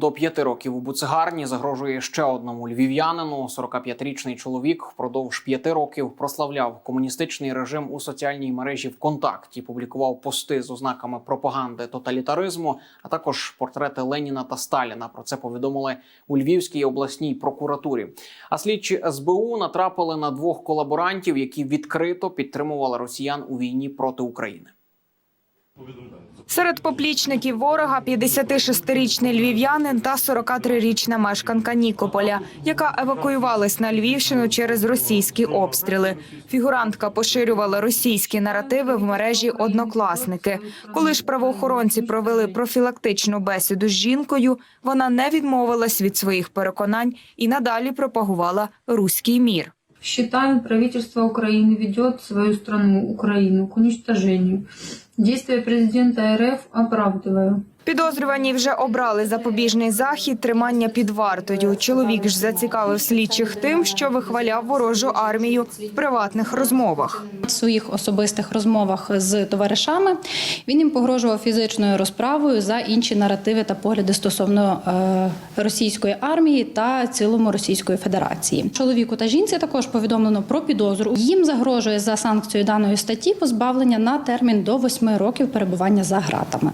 до п'яти років у буцегарні загрожує ще одному львів'янину. 45-річний чоловік впродовж п'яти років прославляв комуністичний режим у соціальній мережі ВКонтакті. Публікував пости з ознаками пропаганди тоталітаризму, а також портрети Леніна та Сталіна. Про це повідомили у Львівській обласній прокуратурі. А слідчі СБУ натрапили на двох колаборантів, які відкрито підтримували росіян у війні проти України. Серед поплічників ворога 56-річний львів'янин та 43-річна мешканка Нікополя, яка евакуювалась на Львівщину через російські обстріли. Фігурантка поширювала російські наративи в мережі однокласники. Коли ж правоохоронці провели профілактичну бесіду з жінкою, вона не відмовилась від своїх переконань і надалі пропагувала руський мір. Считаем, правительство Украины ведет свою страну, Украину, к уничтожению. Действия президента РФ оправдываю. Підозрювані вже обрали запобіжний захід тримання під вартою. Чоловік ж зацікавив слідчих тим, що вихваляв ворожу армію в приватних розмовах. В своїх особистих розмовах з товаришами він їм погрожував фізичною розправою за інші наративи та погляди стосовно е, російської армії та цілому Російської Федерації. Чоловіку та жінці також повідомлено про підозру. Їм загрожує за санкцією даної статті позбавлення на термін до восьми років перебування за ґратами.